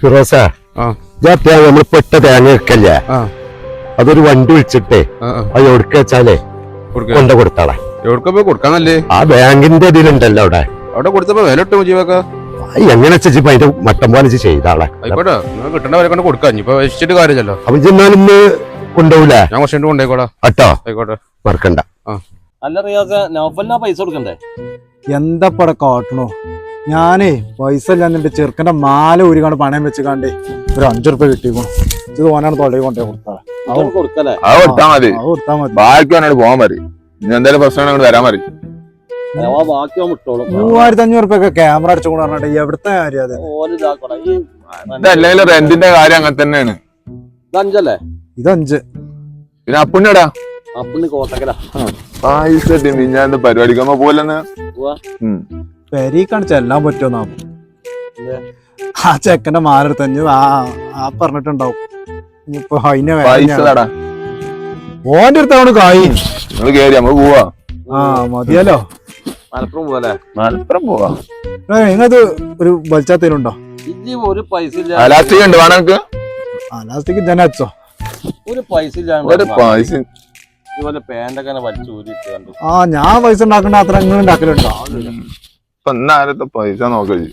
ഫിറോസ ആ. ഞാൻ തേങ്ങ നമ്മൾ പെട്ട തേങ്ങ വെക്കല്ലേ ആ. അതൊരു വണ്ടി വിളിച്ചിട്ടേ. അത് എവിടേക്ക് വെച്ചാലേ കൊണ്ട കൊടുത്താളെ. എവിടക്ക പോയി കൊടുക്കാന്നല്ലേ ആ ബാങ്കിന്റെ ഇതിലുണ്ടല്ലോ അവിടെ. അവിടെ കൊടുത്തപ്പോ വില ഇട്ടു എങ്ങനെ ചേച്ചിപ്പോ അതിന്റെ മട്ടം പോലെ ചെയ്താളെ. ആയിക്കോട്ടെ കിട്ടേണ്ട കൊണ്ട് കൊടുക്കാം. ഇനിയിപ്പോ വെച്ചിട്ട് കാര്യമില്ലല്ലോ. അപ്പൊ ചെന്നാലിന്ന് കൊണ്ടുപോകൂലേ? ഞാൻ കുറച്ച് കൊണ്ടേക്കോടാ അട്ടോ ആയിക്കോട്ടെ. മറക്കണ്ട. അല്ല റിയാസ് നൗഫലിനാ പൈസ കൊടുക്കണ്ടേ? എന്തപ്പട കാട്ടണോ? ഞാനേ പൈസ ഇല്ല എന്റെ ചെറുക്കന്റെ മാല ഊരിക്കാണ്ട് പണയം വെച്ച് കാണ്ടേ ഒരു അഞ്ചു റുപ്യ കിട്ടിക്കണു ഇത് ഓനാണ് തൊള്ളി കൊണ്ടേ കൊടുത്താ അത് മതി. കൊടുത്താ മതി. ബാക്കി അവനോട് പോകാൻ മതി ഇനി എന്തെങ്കിലും പ്രശ്നം വരാൻ മതി അവ ബാക്കി അവൻ വിട്ടോളും. മൂവായിരത്തി അഞ്ഞൂറ് റുപ്യ ഒക്കെ ക്യാമറ അടിച്ചു കൊണ്ട് പറഞ്ഞിട്ട് എവിടുത്തെ കാര്യം അത്? ഇതല്ലെങ്കിൽ റെന്റിന്റെ കാര്യം അങ്ങനെ തന്നെയാണ്. ഇത് അഞ്ചല്ലേ? ഇത് അഞ്ച്. പിന്നെ അപ്പുണ്ണിടാ അപ്പിന് കോട്ടക്കല. പരിപാടിക്കുമ്പോ പോലെന്ന്. പെരീക്കാണ് ചെല്ലാൻ പറ്റുമെന്നാവും ഇല്ലേ? ആ ചെക്കന്റെ മാലെടുത്ത് അഞ്ഞ് ആ ആ പറഞ്ഞിട്ടുണ്ടാവും. ഇനിയിപ്പോ അതിനെ ഓന്റെ അടുത്താണ് കായി. നിങ്ങൾ കേറി നമ്മൾ പോവാ. ആ മതിയല്ലോ. മലപ്പുറം പോലെ മലപ്പുറം പോവാ. നിങ്ങത് ഒരു വലിച്ചാത്തേലുണ്ടോ? ഒരു പൈസ അലാസ്റ്റിക് ഉണ്ട് വേണം ഒരു പൈസ ഒരു പൈസ. ഇതുപോലെ പാന്റൊക്കെ വലിച്ചു ആ ഞാൻ പൈസ ഉണ്ടാക്കണ്ട അത്ര ഇങ്ങനെ ഉണ്ടാക്കലുണ്ടോ? ഇപ്പൊ ഇന്നാരത്തെ പൈസ നോക്കരുത്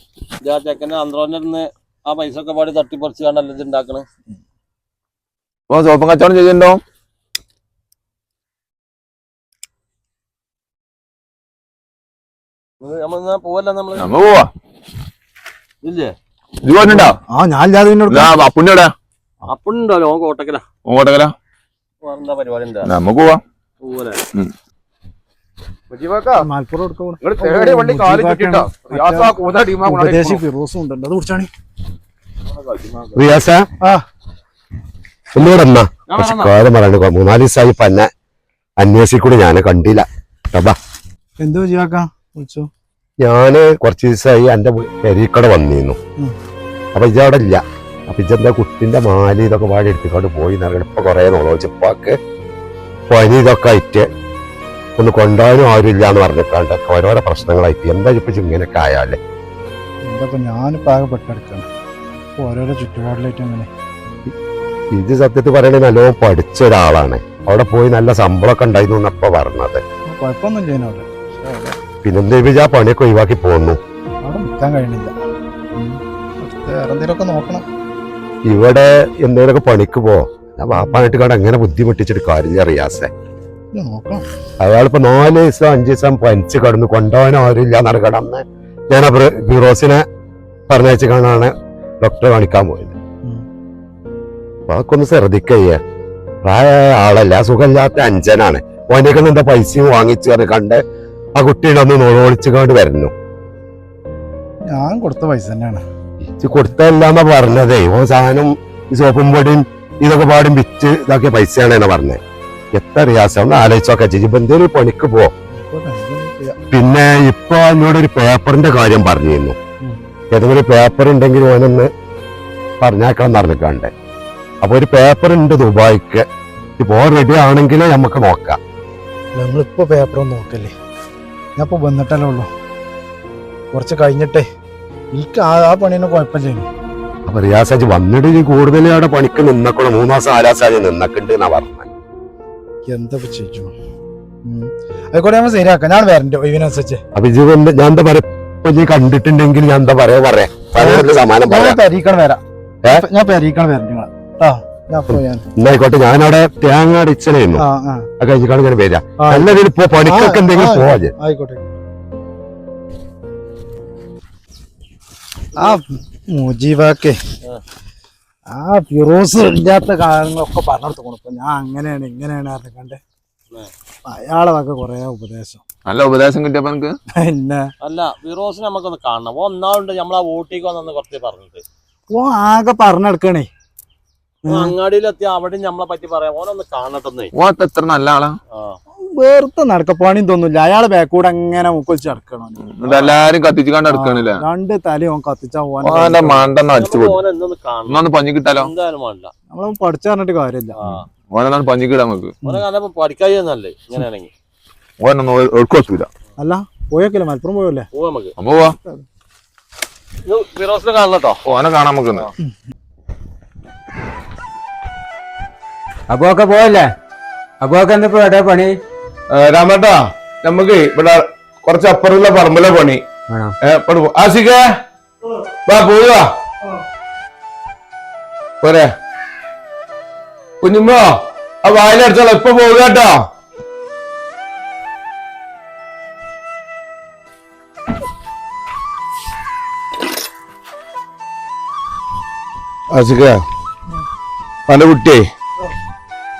ആ ചെക്കനെ അന്ത്രോന്റെ ആ പൈസ ഒക്കെ പാടി തട്ടിപ്പറിച്ച് കണ്ടല്ലോ ഇത് ഉണ്ടാക്കണ് ഇപ്പൊ സോപ്പം കച്ചവടം ചെയ്തിട്ടുണ്ടോ നമ്മൾ പോവല്ല നമ്മൾ? നമ്മ പോവാ. ഇല്ലേ? ഇത് പറഞ്ഞിട്ടുണ്ടോ ആ ഞാൻ ഇല്ലാതെ നിന്നോട് അപ്പുണ്ണിടാ അപ്പുണ്ടല്ലോ ഓൻ കോട്ടക്കല? ഓട്ടക്കല എന്താ? പരിപാടി ഉണ്ടാ പോവാ. പോവല്ലേ? കാലി ഫിറോസും ഉണ്ട്. അത് കുടിച്ചാണ്. റിയാസ? കുറച്ച് പറയാണ്ട് മൂന്നാൽ ദിവസമായി ഇപ്പൊ എന്നെ അന്വേഷിക്കൂടെ. ഞാൻ കണ്ടില്ല. എന്തോ വിളിച്ചോ. ഞാൻ കുറച്ച് ദിവസമായി എന്റെ പെരീക്കട വന്നിരുന്നു. അപ്പൊ ഇജവിടെ ഇല്ല. അപ്പൊ ഇജെന്താ കുട്ടിന്റെ മാലി ഇതൊക്കെ വാഴ എടുത്തിക്കൊണ്ട് പോയി ഇപ്പൊ കൊറേ നോളോച്ചിപ്പാക്ക് പനി ഇതൊക്കെ ആയിട്ട് ഒന്ന് കൊണ്ടുപോകാനും ആരുമില്ല എന്ന് പറഞ്ഞിട്ടാണ്ടൊക്കെ ഓരോരോ പ്രശ്നങ്ങളായിട്ട് എന്താ ഇപ്പൊ ഇങ്ങനെയൊക്കെ ആയാലേ? എന്താ ഞാനിപ്പോ ആകെ പെട്ടെടുക്കാണ് ഓരോരോ ചുറ്റുപാടിലായിട്ട് അങ്ങനെ ഇത് സത്യത്തിൽ പറയണേ നല്ലോണം പഠിച്ച ഒരാളാണ്. അവിടെ പോയി നല്ല ശമ്പളമൊക്കെ ഉണ്ടായിരുന്നു എന്നപ്പോ പറഞ്ഞത്. കുഴപ്പമൊന്നും ചെയ്യുന്നവിടെ പക്ഷേ അവിടെ- പിന്നെന്താ ആ പണിയൊക്കെ ഒഴിവാക്കി പോന്നു. അവിടെ നിൽക്കാൻ കഴിയണില്ല നോക്കണം. ഇവിടെ എന്തെങ്കിലുമൊക്കെ പണിക്ക് പോ. ഞാൻ വാപ്പാനായിട്ട് കണ്ട് എങ്ങനെ ബുദ്ധിമുട്ടിച്ചിട്ട് കാര്യമില്ല റിയാസെ. ഇത് നോക്കണം അയാളിപ്പോ നാല് ദിവസം അഞ്ച് ദിവസം പനിച്ച് കിടന്ന് കൊണ്ടുപോകാൻ ആരുമില്ല എന്നാണ് കിടന്ന് ഞാൻ ബ്യൂറോസിനെ പറഞ്ഞയച്ച് കാണാണ് ഡോക്ടറെ കാണിക്കാൻ പോയത്. അപ്പൊ അതൊക്കെ ഒന്ന് ശ്രദ്ധിക്കയ്യേ പ്രായമായ ആളല്ല സുഖമില്ലാത്ത അഞ്ചനാണ്. ഓന്റെയൊക്കെ എന്താ പൈസയും വാങ്ങിച്ചു കണ്ട് കണ്ട് ആ കുട്ടിയുടെ ഒന്ന് നോളിച്ചു കണ്ട് വരുന്നു. ഞാൻ കൊടുത്ത പൈസ തന്നെയാണ്. കൊടുത്തല്ലാന്നാ പറഞ്ഞതേ. ഓ സാധനം ഈ സോപ്പും പൊടിയും ഇതൊക്കെ പാടും വിറ്റ് ഇതാക്കിയ പൈസയാണ് എന്നാ പറഞ്ഞത് എത്ര റിയാസ? ഒന്ന് ആലോചിച്ചോക്കെ ഇപ്പൊ എന്തേലും പണിക്ക് പോ. പിന്നെ ഇപ്പൊ എന്നോട് ഒരു പേപ്പറിന്റെ കാര്യം പറഞ്ഞിരുന്നു. ഏതെങ്കിലും ഏതെങ്കിലും പേപ്പർ ഉണ്ടെങ്കിൽ ഓനൊന്ന് പറഞ്ഞേക്കണം നടന്നിട്ടുണ്ട് അപ്പൊ ഒരു പേപ്പർ ഉണ്ട് ദുബായിക്ക്. ഇപ്പോ റെഡി ആണെങ്കിൽ നമുക്ക് നോക്കാം. നമ്മളിപ്പോ പേപ്പറൊന്നും നോക്കല്ലേ? ഞാൻ ഇപ്പൊ വന്നിട്ടല്ലേ ഉള്ളൂ. കുറച്ച് കഴിഞ്ഞിട്ടേ. എനിക്ക് ആ ആ കുഴപ്പം ചെയ്യുന്നു അപ്പൊ റിയാസാജ് വന്നിട്ട് ഇനി കൂടുതൽ അവിടെ പണിക്ക് നിന്നക്കണം മൂന്ന് മാസം ആരാസാജ് നിന്നക്കുണ്ട് എന്നാ പറഞ്ഞത് എന്താ ചെയ്യും. ആയിക്കോട്ടെ നമ്മൾ ശരിയാക്കാം ഞാൻ വരണ്ട ഒഴിവിനനുസരിച്ച് അപ്പൊ ഇത് ഞാൻ എന്താ പറയാ കണ്ടിട്ടുണ്ടെങ്കിൽ ഞാൻ എന്താ പറയാ പറയാ സമാനം പറയാം പെരീക്കണം വരാം ഞാൻ പെരീക്കണം വരണ്ട നിങ്ങളെ ആ എന്നായിക്കോട്ടെ ഞാനവിടെ തേങ്ങ ആ അത് കഴിഞ്ഞിട്ടാണ് ഞാൻ വരിക നല്ല രീതിയിൽ ഇപ്പൊ പണിക്കൊക്കെ എന്തെങ്കിലും ആ, പോവാ ഇജ്ജ്. ആയിക്കോട്ടെ ആ മുജീബാക്കെ ആ. ഫിറോസ് ഇല്ലാത്ത കാര്യങ്ങളൊക്കെ പറഞ്ഞെടുത്തു ഇപ്പൊ ഞാൻ അങ്ങനെയാണ് ഇങ്ങനെയാണ് അറിഞ്ഞിക്കണ്ട് ആ. അയാളെ വക കൊറേ ഉപദേശം. നല്ല ഉപദേശം കിട്ടിയപ്പോ എനിക്ക് പിന്നെ? അല്ല ഫിറോസിനെ നമുക്കൊന്ന് കാണണം. ഓ ഒന്നാളുണ്ട് നമ്മളാ വോട്ടിക്ക് വന്നു കുറച്ച് പറഞ്ഞിട്ട്. ഓ ആകെ പറഞ്ഞെടുക്കണേ. അങ്ങാടിയിലെത്തി അവിടെ നമ്മളെ പറ്റി പറയാം. ഓനൊന്ന് കാണട്ടെന്നേ. ഓ എത്ര നല്ല ആളാ. ആ. വേർത്ത് നടക്കപ്പാണിയും തോന്നില്ല. അയാളെ ബാക്കൂടെ അങ്ങനെ മുക്കൊച്ച് നടക്കണം എല്ലാരും കത്തിച്ചു കണ്ട് നടക്കണില്ല രണ്ട് തലയും ഓൻ കത്തിച്ച മണ്ടെന്ന് അടിച്ചു ഓനെ പഞ്ഞി കിട്ടാലോ? നമ്മൾ പഠിച്ചു പറഞ്ഞിട്ട് കാര്യമില്ല. ഓനെന്നാണ് ഓനൊന്ന് പഞ്ഞി കിടാൻ നമുക്ക്. ഇങ്ങനെയാണെങ്കിൽ ഓനൊന്നും അല്ല പോയൊക്കെ മലപ്പുറം പോയല്ലേ? പോവാ ഫിറോസിനെ ഓനെ കാണാൻ നമുക്ക് അപ്പൊ ഒക്കെ പോയല്ലേ അപ്പൊ ഒക്കെ എന്താ പണി? രാമേട്ടാ നമുക്ക് ഇവിടെ കുറച്ച് അപ്പുറമുള്ള പറമ്പിലെ പണി. ആശിക്കേ ആശിക വാ പോവുക. പോരെ. കുഞ്ഞുമ്പോ ആ വായിലടിച്ചോളാം. ഇപ്പൊ പോവുക കേട്ടോ. ആശിക്ക പല കുട്ടിയെ.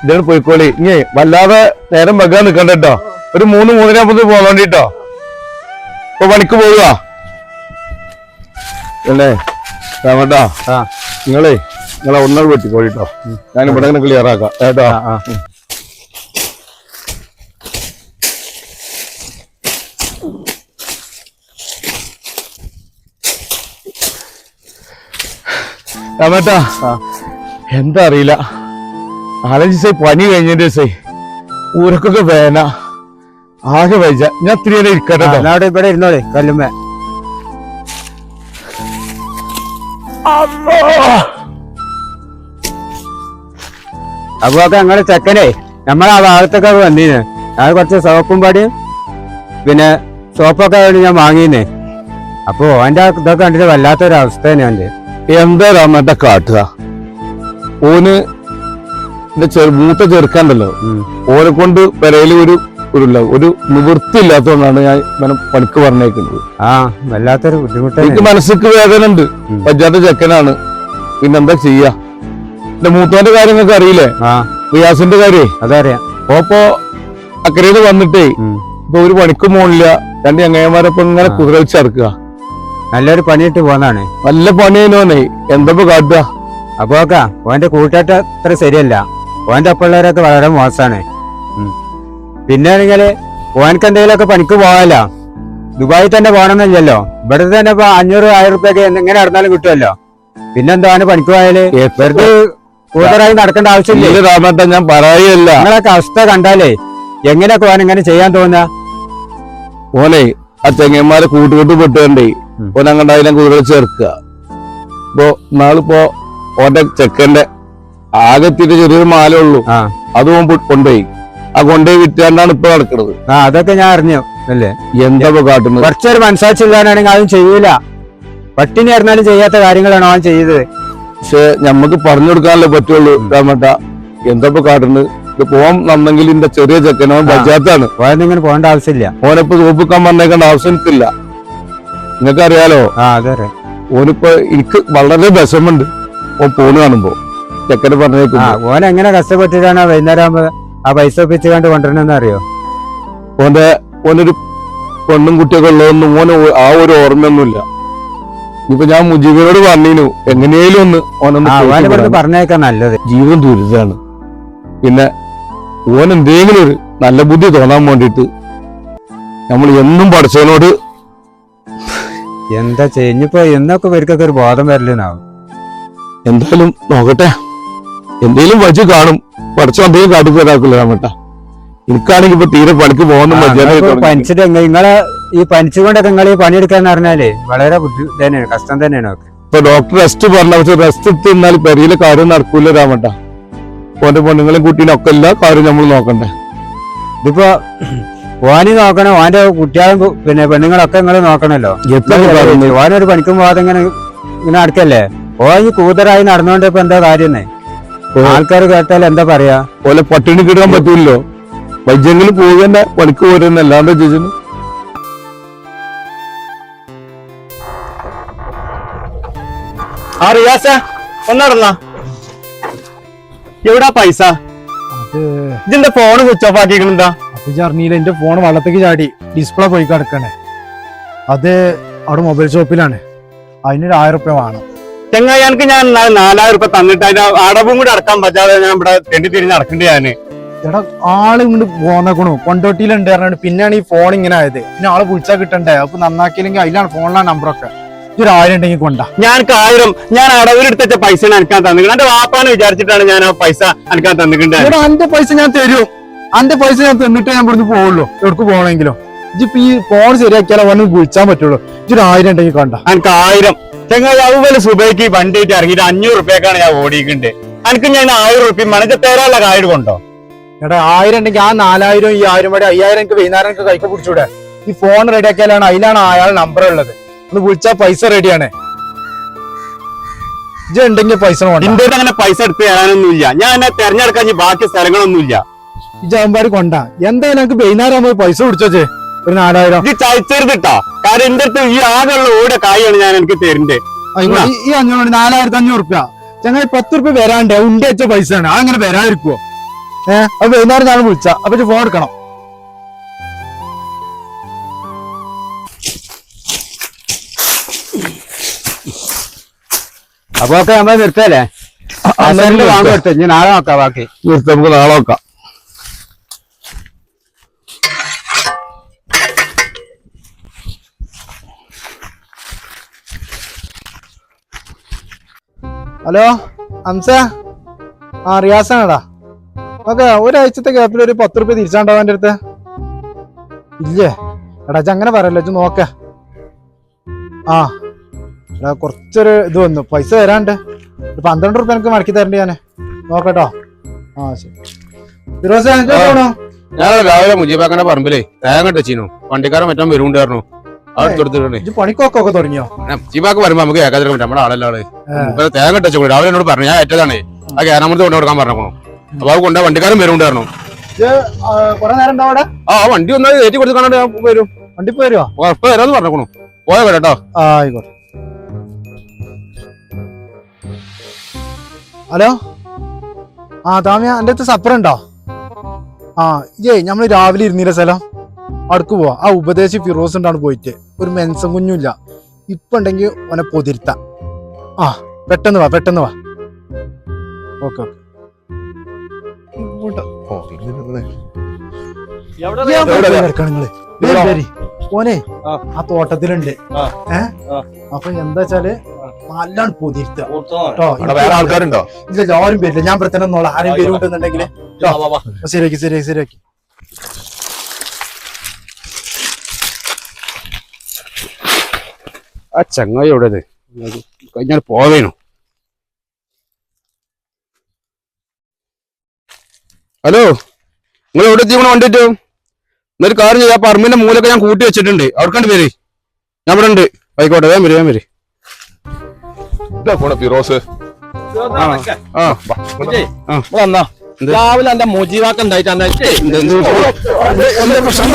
ഇതാണ് പോയിക്കോളി. ഇനി വല്ലാതെ നേരം വെക്കാൻ നിക്കണ്ട കേട്ടോ ഒരു മൂന്ന് മൂന്നര ആകുമ്പോൾ വേണ്ടിട്ടോ. ഇപ്പൊ പണിക്ക് പോവുക അല്ലേ രാമട്ടാ ആ. നിങ്ങളെ നിങ്ങളെ ഒന്നത് വെട്ടിക്കോളിട്ടോ ഞാൻ ഇവിടെ ഇങ്ങനെ ക്ലിയർ ആക്കാം. കേട്ടോ? രാമേട്ടാ എന്താ അറിയില്ല. നാലഞ്ച് ദിവസം പനി കഴിഞ്ഞതിന്റെ ദിവസേ ഊരക്കൊക്കെ വേന. ആകെ വൈജ. ഞാൻ ഇത്തിരി നേരം ഇരിക്കട്ടെ ട്ടോ. അവിടെ ഇവിടെ ഇരുന്നോളെ കല്ലുമ്മ. അപ്പൊ ഒക്കെ ഞങ്ങൾ ചെക്കനെ നമ്മളെ ആ ഭാഗത്തൊക്കെ വന്നീന്. ഞാൻ കുറച്ച് സോപ്പും പടിയും പിന്നെ സോപ്പൊക്കെ വേണ്ടി ഞാൻ വാങ്ങീനെ. അപ്പൊ ഓന്റെ ഇതൊക്കെ കണ്ടിട്ട് വല്ലാത്തൊരവസ്ഥ തന്നെ തന്നെയാണ് എന്താ രാമേട്ട കാട്ടുക? ഓന് എന്റെ ചെറു മൂത്ത ചെറുക്കാണ്ടല്ലോ ഓരെ കൊണ്ട് പെരയിൽ ഒരു ഒരു ഒരു നിവൃത്തി ഇല്ലാത്തതുകൊണ്ടാണ് ഞാൻ ഇവനെ പണിക്ക് പറഞ്ഞേക്കുന്നത്. ആ വല്ലാത്തൊരു ബുദ്ധിമുട്ട് എനിക്ക് മനസ്സിക്ക് വേദന ഉണ്ട് പഞ്ചാത്ത പഞ്ചായത്ത് ചെക്കനാണ്. പിന്നെന്താ ചെയ്യാ? എന്റെ മൂത്തോന്റെ കാര്യങ്ങൾക്ക് അറിയില്ലേ? ആ. റിയാസിന്റെ കാര്യേ. അതറിയാം. അപ്പോ അക്കരയിൽ വന്നിട്ടേ. ഇപ്പൊ ഒരു പണിക്കും പോണില്ല. രണ്ട് ചങ്ങയന്മാരൊപ്പം ഇങ്ങനെ ആ. കുതിര വെച്ചടക്കുക നല്ലൊരു പണിയിട്ട് പോന്നാണ്. നല്ല പണിയേനോനെ എന്താ കാട്ടുക? അപ്പൊ ഓക്കാ ഓന്റെ കൂട്ടാട്ട അത്ര ശരിയല്ല. ഓന്റെ ഒപ്പമുള്ളവരൊക്കെ വളരെ മോശമാണ്. പിന്നെ ആണെങ്കിൽ ഓനക്ക് എന്തെങ്കിലുമൊക്കെ പണിക്ക് പോകാലോ ദുബായിൽ തന്നെ പോകണമെന്നില്ലല്ലോ. ഇവിടെ തന്നെ ഇപ്പൊ അഞ്ഞൂറ് ആയിരം റുപ്യൊക്കെ എങ്ങനെ നടന്നാലും കിട്ടുമല്ലോ. പിന്നെന്താണ് അവന് പണിക്ക് പോയാൽ? വെറുതെ കൂടുതലായി നടക്കേണ്ട ആവശ്യമില്ല? ഞാൻ പറയല്ല. നിങ്ങളൊക്കെ അവസ്ഥ കണ്ടാലേ എങ്ങനെയൊക്കെ ഓൻ ഇങ്ങനെ ചെയ്യാൻ തോന്നാ? ഓനെ ആ ചെങ്ങന്മാരെ കൂട്ടുകൂട്ട് പെട്ടുകൊണ്ടേ ഓനങ്ങണ്ടായാലും ഓൻ അങ്ങോട്ട് അതിനെ കുതിര ചേർക്കുക ഇപ്പോ നാളിപ്പോ ഓന്റെ ചെക്കന്റെ ആകെത്തിട്ട് ചെറിയൊരു മാല ഉള്ളൂ. അതും കൊണ്ടുപോയി. ആ കൊണ്ടുപോയി വിറ്റാണ്ടാണ് ഇപ്പൊ നടക്കുന്നത് ആ അതൊക്കെ ഞാൻ അറിഞ്ഞു അല്ലേ? എന്താ കാട്ടുന്നത്? കുറച്ചൊരു മനസ്സാച്ചില്ലാനാണെങ്കിൽ അതും ചെയ്യൂല. പട്ടിണി അറിഞ്ഞാലും ചെയ്യാത്ത കാര്യങ്ങളാണ് അവൻ ചെയ്തത്. പക്ഷെ ഞമ്മക്ക് പറഞ്ഞു കൊടുക്കാനല്ലേ പറ്റുള്ളൂ രാമേട്ട. എന്താ കാട്ടുന്നത്? പോവാൻ നന്നെങ്കിൽ എന്റെ ചെറിയ ചെക്കൻ അവൻ പഞ്ചായത്താണ് പോയെന്നിങ്ങനെ പോകേണ്ട ആവശ്യമില്ല. ഓനിപ്പോ തോപ്പിക്കാൻ പറഞ്ഞേക്കേണ്ട ആവശ്യം എനിക്കില്ല നിങ്ങൾക്ക് അറിയാലോ ആ അതെ ഓനിപ്പോ എനിക്ക് വളരെ വിഷമുണ്ട് ഓൻ പോണ് കാണുമ്പോ. ചെക്കനെ പറഞ്ഞേക്കും. ഓൻ എങ്ങനെ കഷ്ടപ്പെട്ടിട്ടാണ് വൈകുന്നേരം ആകുമ്പോ ആ പൈസ ഒപ്പിച്ച് കണ്ട് കൊണ്ടുവരണമെന്ന് അറിയോ? ഓന്റെ ഓനൊരു പെണ്ണും കുട്ടിയൊക്കെ ഉള്ളതൊന്നും ഓന് ആ ഒരു ഓർമ്മയൊന്നുമില്ല. ഇപ്പൊ ഞാൻ മുജീബിനോട് പറഞ്ഞു എങ്ങനെയും ഒന്ന് ഓനൊന്ന് പറഞ്ഞേക്കാൻ നല്ലത്. ജീവൻ ദുരിതാണ് പിന്നെ ഓൻ എന്തെങ്കിലും ഒരു നല്ല ബുദ്ധി തോന്നാൻ വേണ്ടിട്ട് നമ്മൾ എന്നും പഠിച്ചവനോട് എന്താ ചെയ്യിപ്പോ എന്നൊക്കെ ഇവർക്കൊക്കെ ഒരു ബോധം വരലെന്നാവും എന്തായാലും നോക്കട്ടെ. എന്തേലും വച്ച് കാണും. പഠിച്ച എന്തെങ്കിലും കാട്ടിത്തരാക്കില്ല രാമേട്ട എനിക്കാണെങ്കിൽ ഇപ്പൊ തീരെ പണിക്ക് പോകുന്ന പനിച്ചിട്ട് നിങ്ങളെ ഈ പനിച്ചുകൊണ്ടൊക്കെ നിങ്ങൾ ഈ പണിയെടുക്കാന്ന് പറഞ്ഞാലേ വളരെ ബുദ്ധി തന്നെയാണ് കഷ്ടം തന്നെയാണ് ഒക്കെ ഇപ്പൊ ഡോക്ടർ റെസ്റ്റ് പറഞ്ഞ പക്ഷെ റെസ്റ്റ് തിന്നാൽ പെരിയിലെ കാര്യം നടക്കൂല രാമേട്ട ഓന്റെ പെണ്ണുങ്ങളെയും കുട്ടീനൊക്കെ എല്ലാ കാര്യം നമ്മൾ നോക്കണ്ടേ. ഇതിപ്പോ ഓന് നോക്കണം ഓന്റെ കുട്ടികളും പിന്നെ പെണ്ണുങ്ങളൊക്കെ നിങ്ങൾ നോക്കണല്ലോ. ഓനൊരു പണിക്കും പോകാതെ ഇങ്ങനെ ഇങ്ങനെ നടക്കല്ലേ? ഓ ഈ കൂതറായി നടന്നുകൊണ്ട് ഇപ്പൊ എന്താ കാര്യം ആൾക്കാർ കേട്ടാൽ എന്താ പറയാ? ഓലെ പട്ടിണി കിടാൻ പറ്റൂല്ലോ വൈദ്യങ്ങൾ പോകുന്ന പണിക്ക് പോരുന്ന അല്ലാണ്ട് ചേച്ചന് ആ റിയാസ ഒന്നടന്ന. എവിടാ പൈസ? ഇതിന്റെ ഫോൺ സ്വിച്ച് ഓഫ് ആക്കിക്കണെന്താ എന്റെ ഫോൺ വള്ളത്തേക്ക് ചാടി ഡിസ്പ്ലേ പോയി കിടക്കണേ. അത് അവിടെ മൊബൈൽ ഷോപ്പിലാണ് അതിനൊരു ആയിരം റുപ്യ വേണം. ചെങ്ങായി എനിക്ക് ഞാൻ നാലായിരം രൂപ തന്നിട്ട് അതിന്റെ അടവും കൂടി അടക്കാൻ പറ്റാതെ ഞാൻ ഇവിടെ തെണ്ടി തിരിഞ്ഞ് നടക്കണ്ടേ ഞാൻ. എടാ ആൾ ഇങ്ങോട്ട് പോന്നേക്കണു. കൊണ്ടോട്ടിയിലുണ്ട് പറഞ്ഞു പിന്നെയാണ് ഈ ഫോൺ ഇങ്ങനെ ആയത്. പിന്നെ ആൾ വിളിച്ചാൽ കിട്ടണ്ടേ? അപ്പൊ നന്നാക്കിയില്ലെങ്കിൽ അതിലാണ് ഫോണിലാണ് നമ്പറൊക്കെ ഒരു ആയിരം ഉണ്ടെങ്കിൽ കൊണ്ട. ഞാൻ ആയിരം. ഞാൻ അടവിലെടുത്ത പൈസ അനക്കാൻ തന്നിട്ടുണ്ട് എന്റെ വാപ്പാണ് വിചാരിച്ചിട്ടാണ് ഞാൻ ആ പൈസ അനക്കാൻ തന്നിട്ടുണ്ട് എടാ അന്റെ പൈസ ഞാൻ തരും. അന്റെ പൈസ ഞാൻ തന്നിട്ടേ ഞാൻ ഇവിടുന്ന് പോവുള്ളൂ. എവിടേക്ക് പോകണമെങ്കിലും ഇജിപ്പോ ഈ ഫോൺ ശരിയാക്കിയാലോ വന്ന് വിളിച്ചാൻ പറ്റുള്ളൂ. ഇതൊരു ആയിരം ഉണ്ടെങ്കിൽ കണ്ട. എനിക്ക് ആയിരം. ചങ്ങായി അതുപോലെ സുബൈക്ക് വണ്ടിയിട്ട് ഇറങ്ങിയിട്ട് അഞ്ഞൂറ് റുപ്യക്കാണ് ഞാൻ ഓടിയിട്ടുണ്ട് എനിക്ക് ഞാൻ ആയിരം റുപ്യ മനസ്സിൽ തരാനുള്ള കാര്യം കൊണ്ടോ? എടാ ആയിരം ഉണ്ടെങ്കിൽ ആ നാലായിരം ഈ ആയിരം വരെ അയ്യായിരം എനിക്ക് വൈകുന്നേരം എനിക്ക് കൈക്ക് പിടിച്ചൂടെ? ഈ ഫോൺ റെഡിയാക്കിയാലാണ് അതിലാണ് അയാൾ നമ്പർ ഉള്ളത്. ഒന്ന് വിളിച്ചാൽ പൈസ റെഡിയാണ് ഇത് ഉണ്ടെങ്കിൽ പൈസ അങ്ങനെ പൈസ എടുത്ത് തരാനൊന്നുമില്ല. ഞാൻ എന്നെ തെരഞ്ഞെടുക്കാൻ ബാക്കി സ്ഥലങ്ങളൊന്നും ഇല്ല അമ്പാടി കൊണ്ട. എന്തായാലും എനിക്ക് വൈകുന്നേരം ആകുമ്പോൾ പൈസ പിടിച്ചേ ഒരു നാലായിരം. ഇത് ചതിച്ചരുതിട്ടാ കാരണം എന്റെ അടുത്ത് ഈ ആകെയുള്ള ഓടെ കായാണ് ഞാൻ എനിക്ക് തരണ്ടേ ഈ- അഞ്ഞൂറ് നാലായിരത്തി അഞ്ഞൂറ് റുപ്യ ചങ്ങായി പത്ത് റുപ്യ വരാണ്ട് ഉണ്ടി വെച്ച പൈസ ആണ് അങ്ങനെ വരാതിരിക്കുവോ? ഏഹ് അപ്പൊ വൈകുന്നേരം ഞാൻ വിളിച്ച. അപ്പൊ ഫോൺ എടുക്കണം. അപ്പൊ ഒക്കെ നമ്മൾ നിർത്തല്ലേ? വാങ്ങി കൊടുത്തു. ഇനി നാളെ നോക്കാം ബാക്കി. നിർത്തി നമുക്ക് നാളെ നോക്കാം. ഹലോ അംസ? ആ റിയാസാണടാ. ഓക്കെ ഒരാഴ്ചത്തെ ഗ്യാപ്പിൽ ഒരു പത്ത് റുപ്യ തിരിച്ചാണ്ടാവും എന്റെ അടുത്ത്? ഇല്ലേ? എടാ അങ്ങനെ പറയല്ലോ ഇജ്ജ് നോക്ക. ആ എടാ കുറച്ചൊരു ഇത് വന്നു. പൈസ തരാണ്ട്. ഒരു പന്ത്രണ്ട് റുപ്യ എനിക്ക് മടക്കി തരണ്ട് ഞാൻ നോക്കട്ടോ. ആ ശരി. ഫിറോസ് ഞാൻ രാവിലെ മുജീബാക്കന്റെ പറമ്പിലേ. തേങ്ങ ടച്ചീനു വണ്ടിക്കാരൻ മറ്റും ഇജ്ജ് പണിക്കൊക്കെ തുടങ്ങിയോ? മുജീബാക്ക് വരുമ്പോ നമുക്ക് കേൾക്കാതിരിക്കാൻ പറ്റും നമ്മുടെ ആളല്ല ആൾ. ഇപ്പൊ തേങ്ങ ടച്ചു രാവിലെ എന്നോട് പറഞ്ഞു ഞാൻ ഏറ്റതാണ്. ആ കൊണ്ടു കൊടുക്കാൻ പറഞ്ഞു അപ്പൊ അത് കൊണ്ട വണ്ടിക്കാരൻ ആ വണ്ടി ഒന്നും ഏറ്റി കൊടുത്ത് കാണാണ്ട് ഞാൻ വരും. വണ്ടി ഉറപ്പ് പറഞ്ഞു പോയ ആയിക്കോട്ടെ. ഹലോ? ആ താമിയ എന്റെ അടുത്ത് സപ്പർ ഉണ്ടോ? ആ ഏയ് നമ്മൾ രാവിലെ ഇരുന്നില്ല സ്ഥലം? അടുക്ക് പോവാ. ആ ഉപദേശി ഫിറോസ് ഉണ്ടാണ് പോയിട്ട്. ഒരു മെൻസം കുഞ്ഞുമില്ല. ഇപ്പൊ ഉണ്ടെങ്കിൽ ഓനെ പൊതിരുത്ത ആ പെട്ടെന്ന് വാ പെട്ടെന്ന് വാ. Okay okay. ഓനെ ആ. തോട്ടത്തിലുണ്ട്. അപ്പൊ എന്താ വെച്ചാൽ നല്ലോണം പൊതിരുത്ത ആൾക്കാരുണ്ടോ? ഇല്ല ആരും പേരില്ല. ഞാൻ പ്രത്യേകം നോളാം ആരും പേര് കിട്ടുന്നുണ്ടെങ്കിൽ വാ, വാ, വാ. ശരിയാക്കി ശരിയാക്കി ശരിയാക്കി. ആ ചങ്ങായി എവിടെ കഴിഞ്ഞാൽ പോവേണു ഹലോ നിങ്ങൾ എവിടെ എത്തിക്കണം വണ്ടിട്ട്? എന്നൊരു കാര്യം ചെയ്യാം. പറമ്പിന്റെ മൂലൊക്കെ ഞാൻ കൂട്ടി വെച്ചിട്ടുണ്ട്. അവർക്കണ്ട് പേര്. ഞാൻ ഇവിടെ ഉണ്ട്. ആയിക്കോട്ടെ വേഗം വരും വേഗം വരും. ഫിറോസ്. ആ ആ ആ. രാവിലെ എന്റെ മുജീവാക്ക് ഉണ്ടായിട്ട് എന്നെ ഇച്ചേ, എന്ത് എന്ത് എന്താ പ്രശ്നം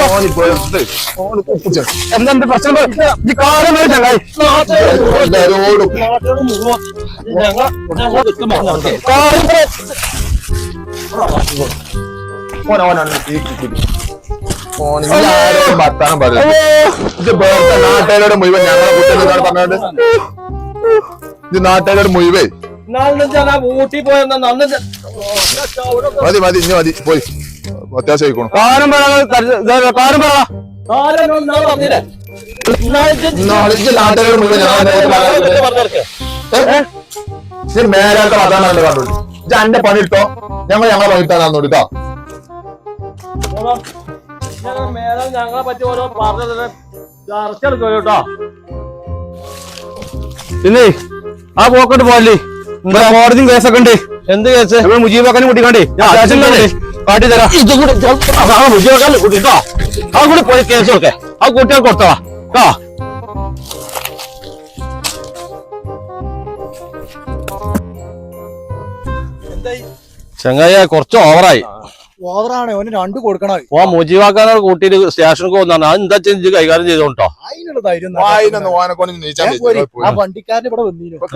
എന്താ എന്താ പ്രശ്നം ഈ കാര്യം വരും ചങ്ങായി എല്ലാരോടും നാട്ടുകാര് മുഴുവൻ ഞങ്ങ- ഞങ്ങൾ കുറ്റം പറഞ്ഞു നടക്കേ. ഭർത്താനം പറയാം ഇത് വേറെ നാട്ടുകാരോട് മുഴുവൻ ഞങ്ങളെ കുറ്റം പറഞ്ഞോണ്ട് ഇത് നാട്ടുകാരോട് മുഴുവേ നാളെ ഞാൻ ആ ഊട്ടി പോയെന്നാ മതി മതി ഇനി മതി. പോയി. അത്യാവശ്യം ആയിക്കോണം കാര്യം പറ കാര്യം പറ. മേലാത്ത വർത്താനം എന്റെ പണി ഇട്ടോ ഞങ്ങൾ ഞങ്ങളെ പണി കേട്ടോ ഓളോ, ഞങ്ങൾ മേലെ ഞങ്ങളെ പറ്റി ഓരോ പറഞ്ഞത് ചർച്ച എടുക്കും കേട്ടോ പിന്നെ ആ പോക്കോട്ട് പോലെ കോടതിയും കേസൊക്കെ ഉണ്ട്. എന്ത് കേസ്? നമ്മൾ മുജീബാക്കാനും കൂട്ടിക്കാണ്ടേ. കാട്ടി തരാം. ആ കൂടി പോയി കേസ് കൊടുക്കേ. ആ കുട്ടികൾ കൊടുത്തോ കേട്ടോ ചങ്ങായ കുറച്ച് ഓവറായി. ഓവറാണ് ഓന് രണ്ട് കൊടുക്കണം ഓ മുജീവാക്കാനോട് കൂട്ടിയിട്ട് സ്റ്റേഷനിൽ പോകുന്നതാണ് അത് എന്താ ചെയ്ത് കൈകാര്യം ചെയ്തോട്ടോ അതിനുള്ള ധൈര്യം. ആ വണ്ടിക്കാരൻ ഇവിടെ വന്നിരുന്നു ഇപ്പൊ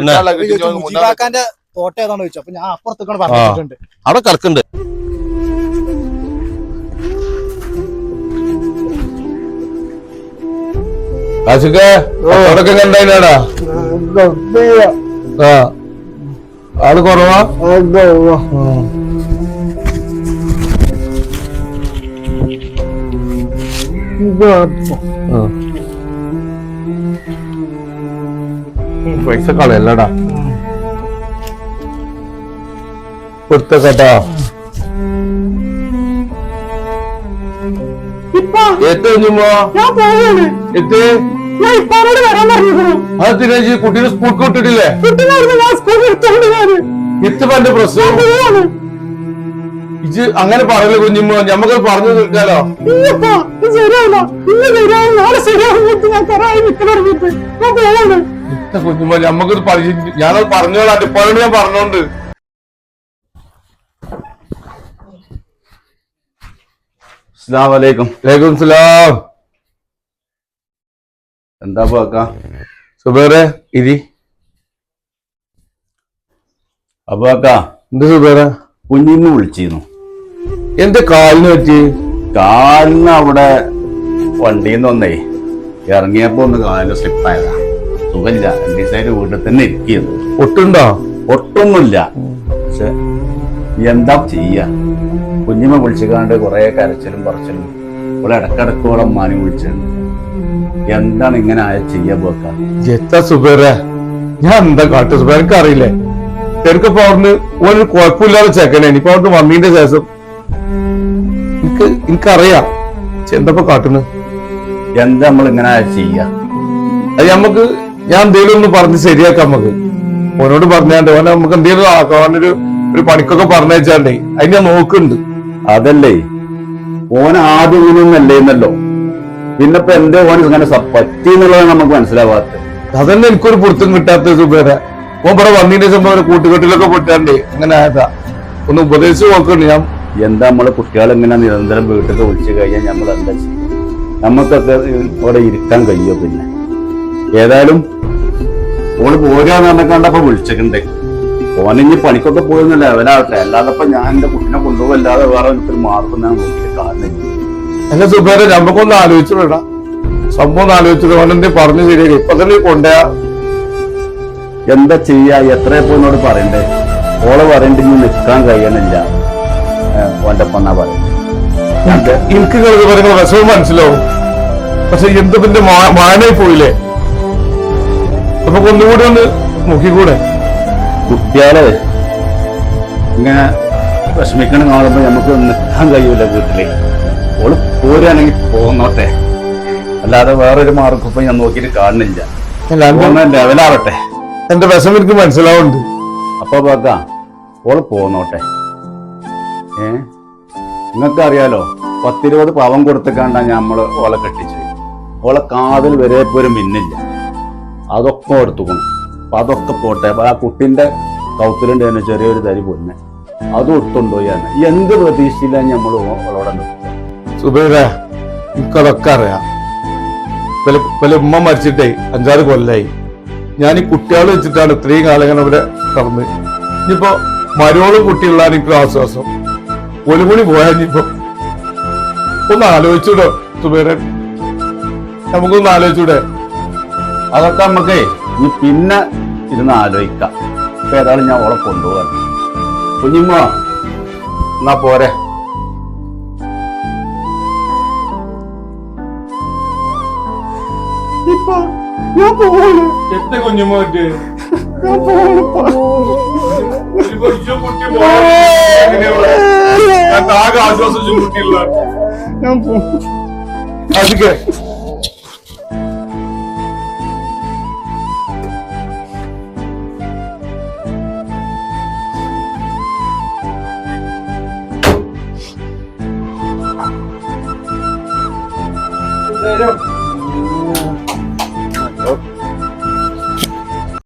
ഏതാണെന്ന് ചോദിച്ചു. അപ്പൊ ഞാൻ അപ്പുറത്തേക്കാണ് പറഞ്ഞിട്ടുണ്ട് അവിടെ കിടക്കുന്നുണ്ട് ആ. ആൾ കുറവാ. പൈസ കളയല്ലടാ. കൊടുത്തേക്കട്ടാ. കുട്ടീനെ സ്കൂൾ പ്രശ്നം. ഇജ് അങ്ങനെ പറയല്ലേ കുഞ്ഞുമ്മോ ഞമ്മക്ക് പറഞ്ഞു നിൽക്കാലോ ഇത്ത കുഞ്ഞുമ്മോ ഞമ്മക്കത് പറയും ഞാനത് പറഞ്ഞോളാം ഇപ്പോഴും ഞാൻ പറഞ്ഞോണ്ട്. അസ്ലാമലൈക്കും വലൈക്കും സലാം എന്താ പോക്ക? സുബേറെ ഇരി. അപ്പോക്ക എന്ത് സുബേറെ? കുഞ്ഞിന്ന് വിളിച്ചിരുന്നു. എന്റെ കാലിന് പറ്റി? കാലിന് അവിടെ വണ്ടിയിൽ നിന്ന് വന്നേ. ഇറങ്ങിയപ്പോ ഒന്ന് കാലിന് സ്ലിപ്പായതാ സുഖമില്ല. രണ്ട് ദിവസമായിട്ട് വീട്ടിൽ തന്നെ ഇരിക്കുന്നു. ഒട്ടുണ്ടോ? ഒട്ടൊന്നുമില്ല. പക്ഷെ എന്താ ചെയ്യ? കുഞ്ഞിമ വിളിച്ചുകാണ്ട് കുറെ കരച്ചിലും പറച്ചിലും. ഇവിടെ ഇടക്കിടക്കോളം മാനി വിളിച്ചിട്ടുണ്ട് എന്താണ് ഇങ്ങനെ ആയ ചെയ്യാൻ പോക്ക? എത്താ സുബേറെ? ഞാൻ എന്താ കാട്ടു സുബേർ എനിക്ക് അറിയില്ലേ എനിക്കിപ്പോ അവിടുന്ന് ഒരു കുഴപ്പമില്ലാതെ ചെക്കനെ. ഇനിയിപ്പോ അവിടുന്ന് വന്നതിന്റെ ശേഷം എനിക്ക് എനിക്കറിയാം. എന്താ എന്തപ്പോ കാട്ടുന്നു? എന്താ നമ്മൾ ഇങ്ങനെ ആയ ചെയ്യാ? അത് നമുക്ക് ഞാൻ എന്തെങ്കിലും ഒന്ന് പറഞ്ഞ് ശരിയാക്കാം നമുക്ക്. ഓനോട് പറഞ്ഞാണ്ട് ഓനെ നമുക്ക് എന്തെങ്കിലും ആക്കാം. ഓനൊരു ഒരു പണിക്കൊക്കെ പറഞ്ഞേച്ചാണ്ടേ അതിന് ഞാൻ നോക്കുന്നുണ്ട്. അതല്ലേ? ഓൻ ആദ്യം ഇങ്ങനെയൊന്നും അല്ലേന്നല്ലോ. പിന്നെ ഇപ്പൊ എന്തേ ഓൻ ഇങ്ങനെ പറ്റി എന്നുള്ളതാണ് നമുക്ക് മനസ്സിലാവാത്തത്. അതന്നെ എനിക്കൊരു പുറത്തും കിട്ടാത്ത സുബേറെ. ഓൻ പറ വന്നതിന്റെ സംഭവം കൂട്ടുകെട്ടിലൊക്കെ പൊട്ടാണ്ടേ അങ്ങനെ ആയതാ. ഒന്ന് ഉപദേശിച്ച് നോക്കുന്നുണ്ട് ഞാൻ. എന്താ നമ്മളെ കുട്ടികളെ ഇങ്ങനെ നിരന്തരം വീട്ടിലൊക്കെ വിളിച്ചു കഴിഞ്ഞാൽ നമ്മൾ എന്താ ചെയ്യും? നമുക്കൊക്കെ അവിടെ ഇരിക്കാൻ കഴിയോ പിന്നെ? ഏതായാലും ഓൾ പോരാന്ന് പറഞ്ഞ കണ്ടപ്പോ വിളിച്ചിട്ടുണ്ട്. ഓനിഞ്ഞ് പണിക്കൊക്കെ പോയെന്നല്ല ലെവലാവട്ടെ അല്ലാതെ ഞാൻ എന്റെ കുട്ടിനെ കൊണ്ടുപോകല്ലാതെ വേറെ എനിക്കൊരു മാർഗം ഞാൻ നോക്കിയിട്ട് കാരണം എന്നെ സുബേറെ നമുക്കൊന്ന് ആലോചിച്ചിടാ സംഭവം ഒന്ന് ഓനെന്തി പറഞ്ഞു ശരിയാക്കി ഇപ്പൊ തന്നെ കൊണ്ടുപോയാ. എന്താ ചെയ്യാ? എത്ര എന്നോട് പറയണ്ടേ? ഓളെ പറയണ്ട ഇനി നിൽക്കാൻ കഴിയണില്ല. ഓന്റെ പൊന്നാ പറയുന്നത് എനിക്ക് പറയുന്ന വിഷമം മനസ്സിലാവും. പക്ഷെ എന്ത് പിന്നെ മാനായി പോയില്ലേ? അപ്പൊ ഒന്നുകൂടെ ഒന്ന് നോക്കിക്കൂടെ? കുട്ടികൾ ഇങ്ങനെ വിഷമിക്കണം കാണുമ്പോൾ നമുക്ക് നിൽക്കാൻ കഴിയൂല വീട്ടിലേ. ഓൾ പോരുകയാണെങ്കിൽ പോന്നോട്ടെ. അല്ലാതെ വേറൊരു മാർക്ക് ഇപ്പൊ ഞാൻ നോക്കിയിട്ട് കാണുന്നില്ല. ലെവലാവട്ടെ. എന്റെ വിഷമം എനിക്ക് മനസ്സിലാവുന്നുണ്ട്. അപ്പൊ പാക്ക ഓൾ പോന്നോട്ടെ. ഏ? നിങ്ങൾക്ക് അറിയാലോ പത്തിരുപത് പാവം കൊടുത്തേക്കാണ്ടാ നമ്മൾ ഓളെ കെട്ടിച്ച് ഓളെ കാതിൽ വരെ പോലും മിന്നില്ല. അതൊക്കെ എടുത്തുക്കണം അപ്പൊ അതൊക്കെ പോട്ടെ. അപ്പൊ ആ കൗത്തിലുണ്ട് തന്നെ ചെറിയൊരു തരി പൊന്നെ. അതും ഞാൻ എന്ത് പ്രതീക്ഷയില്ല നമ്മൾ അവളോടെ സുബൈറ എനിക്കതൊക്കെ അറിയാം. പല പല ഉമ്മ മരിച്ചിട്ടേ അഞ്ചാറ് കൊല്ലായി. ഞാൻ ഈ കുട്ടികൾ വെച്ചിട്ടാണ് ഇത്രയും കാലം ഇങ്ങനെ ഇവിടെ നടന്ന് ഇനിയിപ്പോ മരോളും കുട്ടികളാണ് എനിക്ക് ആശ്വാസം. ഒരു മണി പോയാൽ ഇനിയിപ്പോ ഒന്ന് ആലോചിച്ചൂടോ സുബേരൻ നമുക്കൊന്ന് ആലോചിച്ചൂടെ. അതൊക്കെ നമുക്കേ ഇനി പിന്നെ ഇരുന്ന് ആലോചിക്കാം. ഇപ്പൊ ഏതായാലും ഞാൻ ഓളെ കൊണ്ടുപോകാൻ കുഞ്ഞിമ്മ എന്നാ പോരെ? എത്ര ഞാൻ ആകെ ആശ്വാസിച്ചു ഞാൻ അതൊക്കെ